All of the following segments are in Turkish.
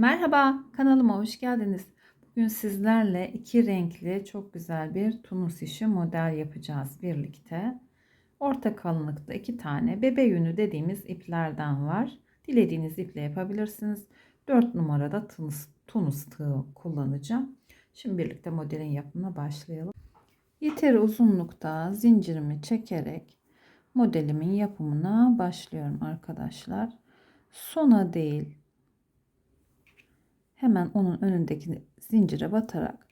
Merhaba, kanalıma hoş geldiniz. Bugün sizlerle iki renkli çok güzel bir tunus işi model yapacağız birlikte. Orta kalınlıkta iki tane bebe yünü dediğimiz iplerden var. Dilediğiniz iple yapabilirsiniz. 4 numarada tunus, tunus tığı kullanacağım. Şimdi birlikte modelin yapımına başlayalım. Yeteri uzunlukta zincirimi çekerek modelimin yapımına başlıyorum arkadaşlar. Sona değil hemen onun önündeki zincire batarak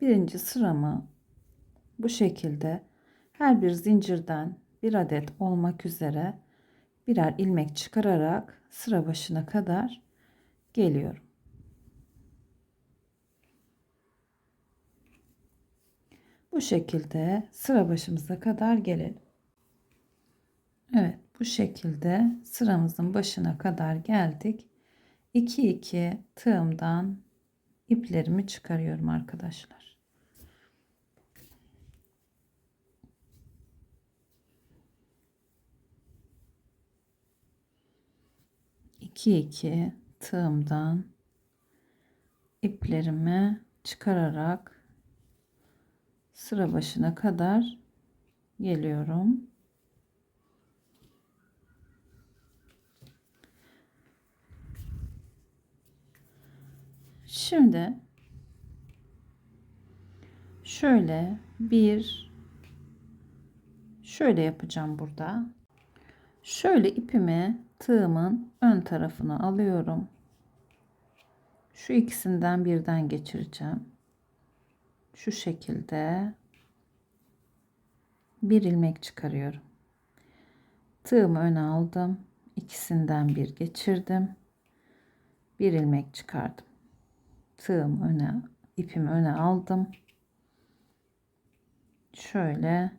birinci sıramı bu şekilde her bir zincirden bir adet olmak üzere birer ilmek çıkararak sıra başına kadar geliyorum. Bu şekilde sıra başımıza kadar gelelim. Evet bu şekilde sıramızın başına kadar geldik. 2 2 tığımdan iplerimi çıkarıyorum arkadaşlar. İki iki tığımdan iplerimi çıkararak sıra başına kadar geliyorum. Şimdi şöyle bir şöyle yapacağım burada. Şöyle ipimi tığımın ön tarafına alıyorum. Şu ikisinden birden geçireceğim. Şu şekilde bir ilmek çıkarıyorum. Tığımı öne aldım. İkisinden bir geçirdim. Bir ilmek çıkardım tığım öne ipimi öne aldım. Şöyle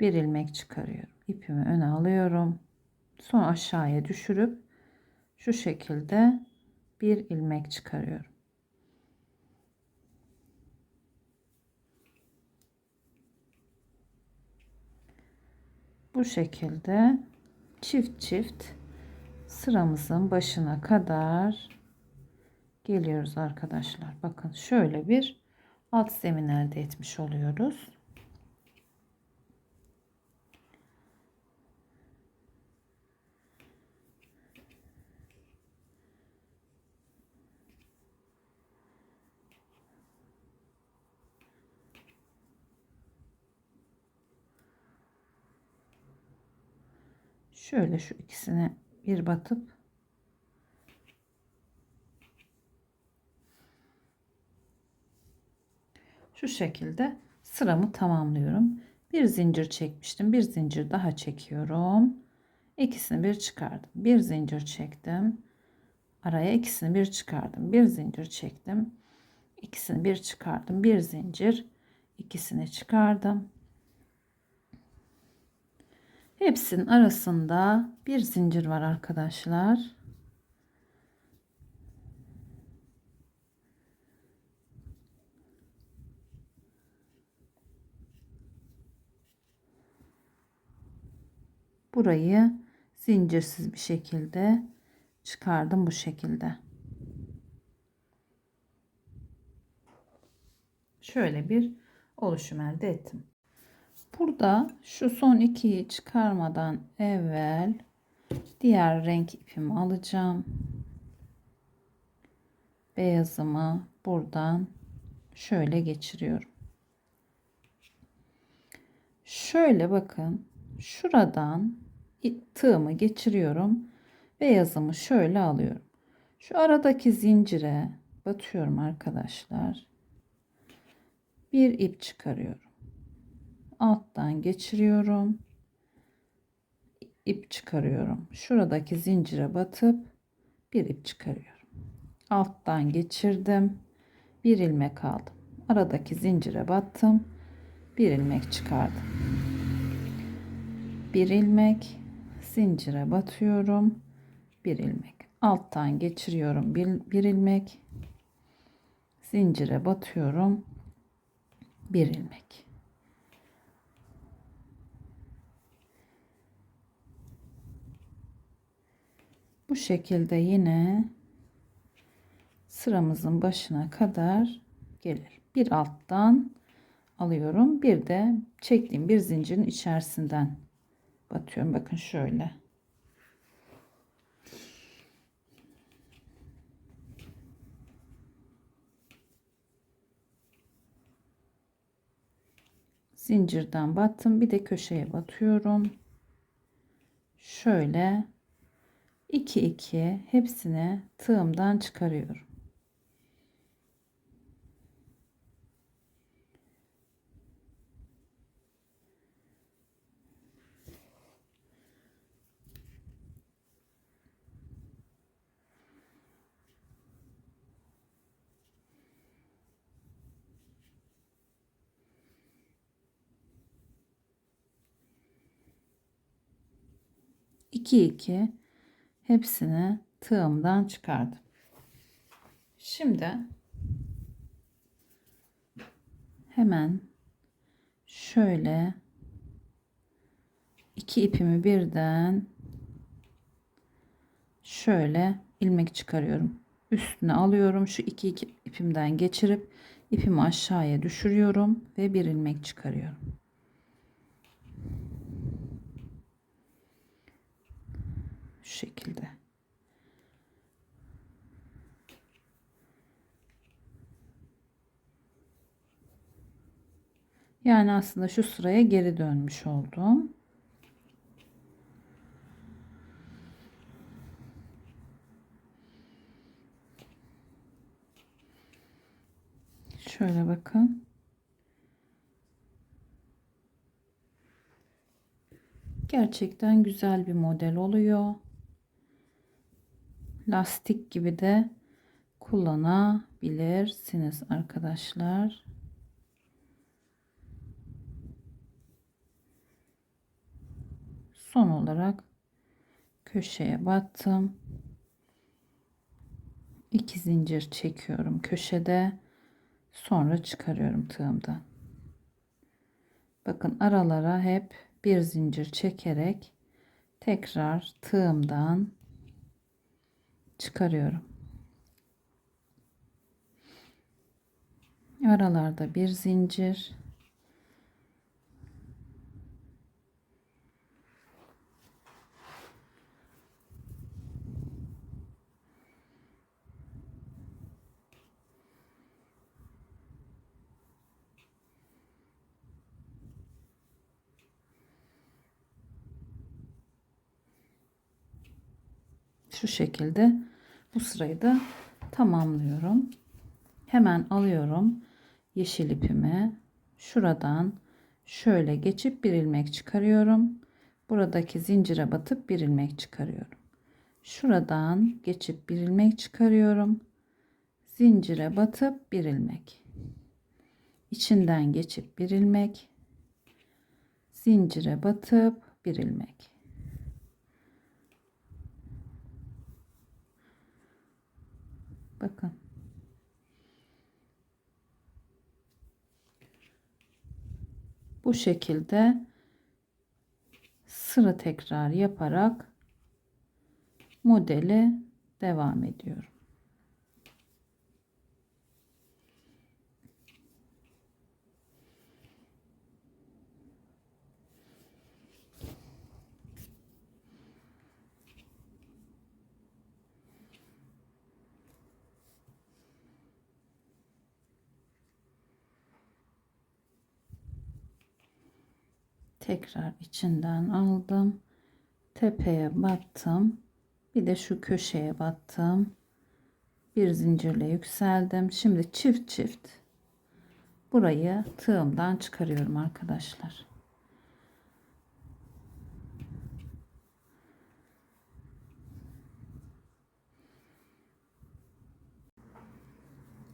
bir ilmek çıkarıyorum. İpimi öne alıyorum. Sonra aşağıya düşürüp şu şekilde bir ilmek çıkarıyorum. Bu şekilde çift çift sıramızın başına kadar geliyoruz arkadaşlar. Bakın şöyle bir alt zemin elde etmiş oluyoruz. Şöyle şu ikisine bir batıp Şu şekilde sıramı tamamlıyorum. Bir zincir çekmiştim. Bir zincir daha çekiyorum. İkisini bir çıkardım. Bir zincir çektim. Araya ikisini bir çıkardım. Bir zincir çektim. İkisini bir çıkardım. Bir zincir. ikisini çıkardım. Hepsinin arasında bir zincir var arkadaşlar. Burayı zincirsiz bir şekilde çıkardım bu şekilde. Şöyle bir oluşum elde ettim. Burada şu son ikiyi çıkarmadan evvel diğer renk ipimi alacağım. Beyazımı buradan şöyle geçiriyorum. Şöyle bakın şuradan tığımı geçiriyorum ve yazımı şöyle alıyorum. Şu aradaki zincire batıyorum arkadaşlar. Bir ip çıkarıyorum. Alttan geçiriyorum. ip çıkarıyorum. Şuradaki zincire batıp bir ip çıkarıyorum. Alttan geçirdim. Bir ilmek aldım. Aradaki zincire battım. Bir ilmek çıkardım. Bir ilmek zincire batıyorum. Bir ilmek. Alttan geçiriyorum. Bir, bir ilmek. Zincire batıyorum. Bir ilmek. Bu şekilde yine sıramızın başına kadar gelir. Bir alttan alıyorum. Bir de çektiğim bir zincirin içerisinden batıyorum. Bakın şöyle. Zincirden battım. Bir de köşeye batıyorum. Şöyle 2 2 hepsini tığımdan çıkarıyorum. İki iki hepsini tığımdan çıkardım. Şimdi hemen şöyle iki ipimi birden şöyle ilmek çıkarıyorum. Üstüne alıyorum. Şu iki, iki ipimden geçirip ipimi aşağıya düşürüyorum ve bir ilmek çıkarıyorum. Şu şekilde. Yani aslında şu sıraya geri dönmüş oldum. Şöyle bakın. Gerçekten güzel bir model oluyor. Lastik gibi de kullanabilirsiniz arkadaşlar. Son olarak köşeye battım. 2 zincir çekiyorum köşede. Sonra çıkarıyorum tığımdan. Bakın aralara hep bir zincir çekerek tekrar tığımdan çıkarıyorum. Aralarda bir zincir şu şekilde bu sırayı da tamamlıyorum. Hemen alıyorum yeşil ipimi. Şuradan şöyle geçip bir ilmek çıkarıyorum. Buradaki zincire batıp bir ilmek çıkarıyorum. Şuradan geçip bir ilmek çıkarıyorum. Zincire batıp bir ilmek. İçinden geçip bir ilmek. Zincire batıp bir ilmek. Bakın. Bu şekilde sıra tekrar yaparak modeli devam ediyorum. Tekrar içinden aldım. Tepeye battım. Bir de şu köşeye battım. Bir zincirle yükseldim. Şimdi çift çift burayı tığımdan çıkarıyorum arkadaşlar.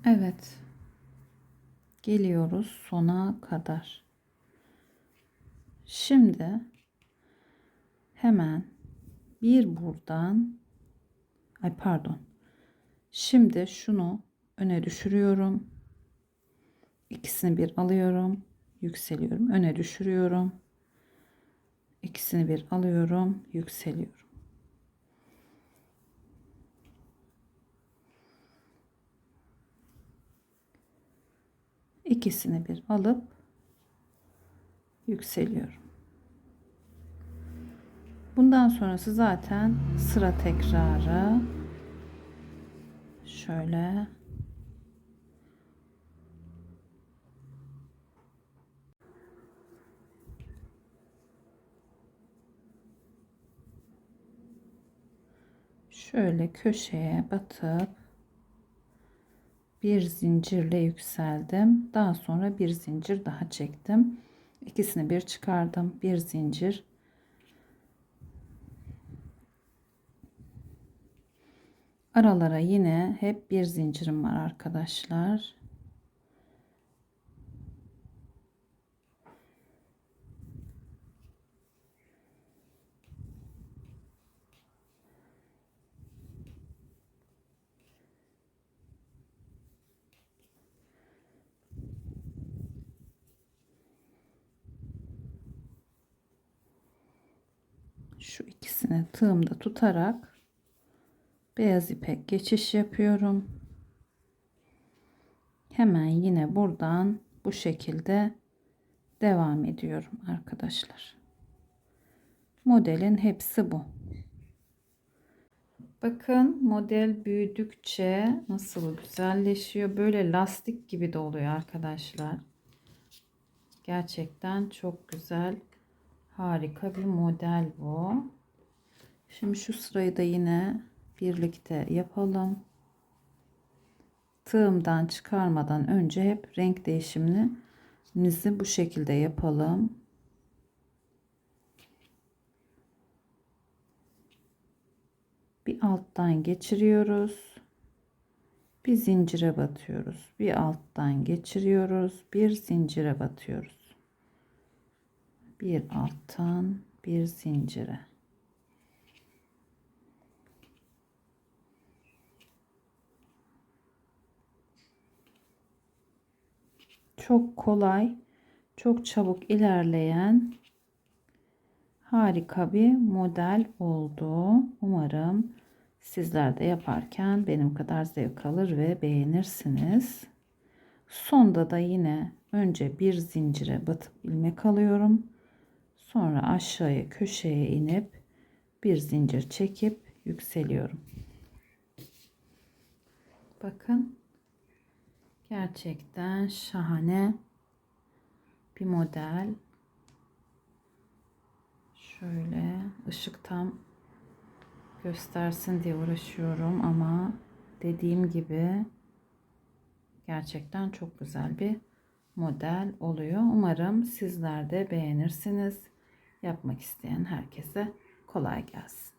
Evet. Geliyoruz sona kadar Şimdi hemen bir buradan ay pardon. Şimdi şunu öne düşürüyorum. İkisini bir alıyorum. Yükseliyorum. Öne düşürüyorum. İkisini bir alıyorum. Yükseliyorum. İkisini bir alıp yükseliyorum. Bundan sonrası zaten sıra tekrarı. Şöyle şöyle köşeye batıp bir zincirle yükseldim. Daha sonra bir zincir daha çektim. İkisini bir çıkardım. Bir zincir. Aralara yine hep bir zincirim var arkadaşlar. Şu ikisini tığımda tutarak beyaz ipek geçiş yapıyorum. Hemen yine buradan bu şekilde devam ediyorum arkadaşlar. Modelin hepsi bu. Bakın model büyüdükçe nasıl güzelleşiyor. Böyle lastik gibi de oluyor arkadaşlar. Gerçekten çok güzel. Harika bir model bu. Şimdi şu sırayı da yine birlikte yapalım. Tığımdan çıkarmadan önce hep renk değişimimizi bu şekilde yapalım. Bir alttan geçiriyoruz. Bir zincire batıyoruz. Bir alttan geçiriyoruz. Bir zincire batıyoruz bir alttan bir zincire çok kolay çok çabuk ilerleyen harika bir model oldu. Umarım sizler de yaparken benim kadar zevk alır ve beğenirsiniz. Sonda da yine önce bir zincire batıp ilmek alıyorum Sonra aşağıya köşeye inip bir zincir çekip yükseliyorum. Bakın gerçekten şahane bir model. Şöyle ışık tam göstersin diye uğraşıyorum ama dediğim gibi gerçekten çok güzel bir model oluyor. Umarım sizler de beğenirsiniz. Yapmak isteyen herkese kolay gelsin.